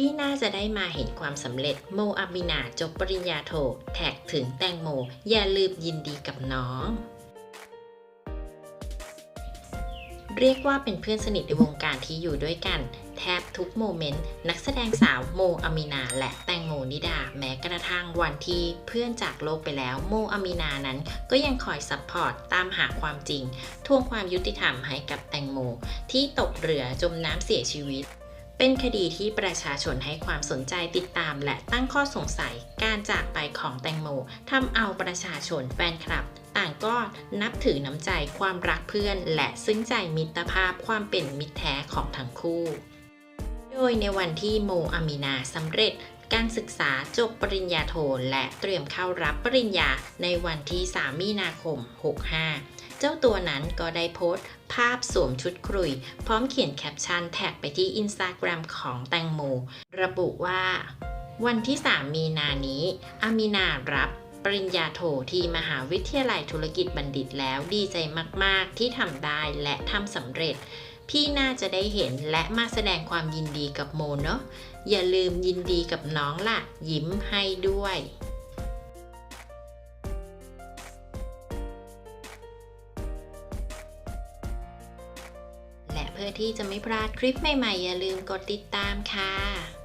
ที่น่าจะได้มาเห็นความสำเร็จโมอามินาจบปริญญาโท แท็กถึงแตงโม อย่าลืมยินดีกับน้อง เรียกว่าเป็นเพื่อนสนิทในวงการที่อยู่ด้วยกัน แทบทุกโมเมนต์ นักแสดงสาวโมอามินาและแตงโมนิดา แม้กระทั่งวันที่เพื่อนจากโลกไปแล้วโมอามินานั้น ก็ยังคอยซัพพอร์ตตามหาความจริง ทวงความยุติธรรมให้กับแตงโม ที่ตกเรือจมน้ำเสียชีวิต เป็นคดีที่ประชาชนให้ความสนใจติดตาม และตั้งข้อสงสัยการจากไปของแตงโมทำเอาประชาชนแฟนคลับ ต่างก็นับถือน้ำใจความรักเพื่อน และซึ้งใจมิตรภาพความเป็นมิตรแท้ของทั้งคู่ โดยในวันที่โมอามินาสำเร็จการศึกษาจบปริญญาโทและเตรียมเข้ารับปริญญาในวันที่ 3 มีนาคม 65 เจ้าตัวนั้นก็ได้โพสต์ ภาพสวมชุดครุย พร้อมเขียนแคปชั่นแท็กไปที่อินสตาแกรมของแตงโม ระบุว่า วันที่ 3 มีนานี้ อามินารับปริญญาโทที่มหาวิทยาลัยธุรกิจบัณฑิตแล้วดีใจมาก ๆ ที่ทำได้และทำสำเร็จ พี่น่าจะได้เห็นและมาแสดงความยินดีกับโมเนาะอย่าลืมยินดีกับน้องล่ะ ยิ้มให้ด้วย เพื่อที่จะไม่พลาดคลิปใหม่ๆ อย่าลืมกดติดตามค่ะ